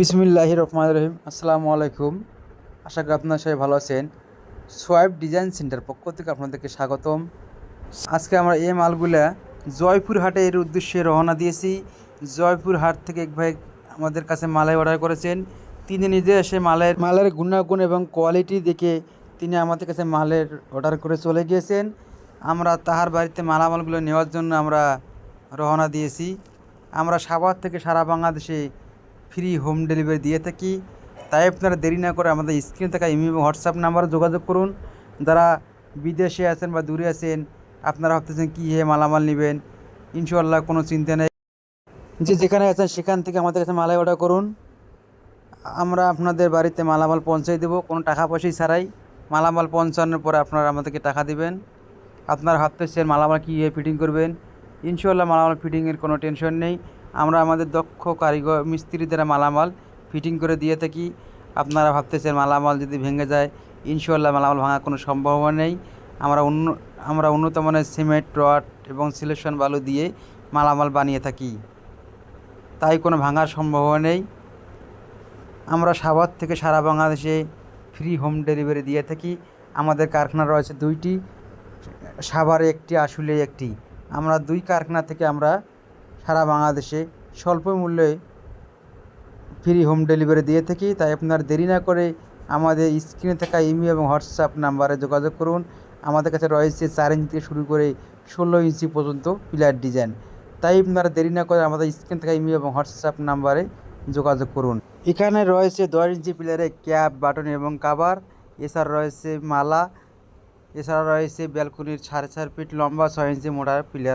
বিসমিল্লাহ রহমান রহিম। আসসালামু আলাইকুম। আশা করি আপনার সবাই ভালো আছেন। সোয়াইপ ডিজাইন সেন্টার পক্ষ থেকে আপনাদেরকে স্বাগতম। আজকে আমরা এই মালগুলা জয়পুর হাটে এর উদ্দেশ্যে রওনা দিয়েছি। জয়পুর হাট থেকে এক ভাই আমাদের কাছে মালাই অর্ডার করেছেন। তিনি নিজে এসে মালের মালের গুণাগুণ এবং কোয়ালিটি দেখে তিনি আমাদের কাছে মালের অর্ডার করে চলে গিয়েছেন। আমরা তাহার বাড়িতে মালামালগুলো নেওয়ার জন্য আমরা রওনা দিয়েছি। আমরা সাভার থেকে সারা বাংলাদেশে ফ্রি হোম ডেলিভারি দিয়ে থাকি। তাই আপনারা দেরি না করে আমাদের স্ক্রিনে থাকা এবং হোয়াটসঅ্যাপ নাম্বারে যোগাযোগ করুন। যারা বিদেশে আছেন বা দূরে আছেন, আপনারা ভাবতেছেন কী হে মালামাল নেবেন ইনশাল্লাহ কোনো চিন্তা নেই। যে যেখানে আছেন সেখান থেকে আমাদের কাছে মালাই অর্ডার করুন। আমরা আপনাদের বাড়িতে মালামাল পৌঁছে দেবো, কোনো টাকা পয়সাই ছাড়াই। মালামাল পৌঁছানোর পরে আপনারা আমাদেরকে টাকা দিবেন। আপনার হাত পেছেন মালামাল কীভাবে ফিটিং করবেন। ইনশাল্লাহ মালামাল ফিটিংয়ের কোনো টেনশন নেই। আমরা আমাদের দক্ষ কারিগর মিস্ত্রি দ্বারা মালামাল ফিটিং করে দিয়ে থাকি। আপনারা ভাবতেছেন মালামাল যদি ভেঙে যায় ইনশাল্লাহ মালামাল ভাঙার কোনো সম্ভাবনা নেই। আমরা অন্য আমরা উন্নত মানের সিমেন্ট, রড এবং সিলেকশন বালু দিয়ে মালামাল বানিয়ে থাকি। তাই কোনো ভাঙার সম্ভাবনা নেই। আমরা সাভার থেকে সারা বাংলাদেশে ফ্রি হোম ডেলিভারি দিয়ে থাকি। আমাদের কারখানা রয়েছে দুইটি, সাভারে একটি আসলে একটি। আমরা দুই কারখানা থেকে আমরা সারা বাংলাদেশে স্বল্প মূল্যে ফ্রি হোম ডেলিভারি দিয়ে থাকি। তাই আপনার দেরি না করে আমাদের স্ক্রিনে থাকা ইমেল এবং হোয়াটসঅ্যাপ নাম্বারে যোগাযোগ করুন। আমাদের কাছে রয়েছে চার ইঞ্চি থেকে শুরু করে ষোলো ইঞ্চি পর্যন্ত পিলার ডিজাইন তাই আপনারা দেরি না করে আমাদের স্ক্রিনে থাকা ইমেল এবং হোয়াটসঅ্যাপ নাম্বারে যোগাযোগ করুন। এখানে রয়েছে দশ ইঞ্চি পিলারে ক্যাপ বাটন এবং কাভার এছাড়া রয়েছে মালা। এছাড়া রয়েছে ব্যালকনির সাড়ে চার ফিট লম্বা ছয় ইঞ্চি মোটার পিলার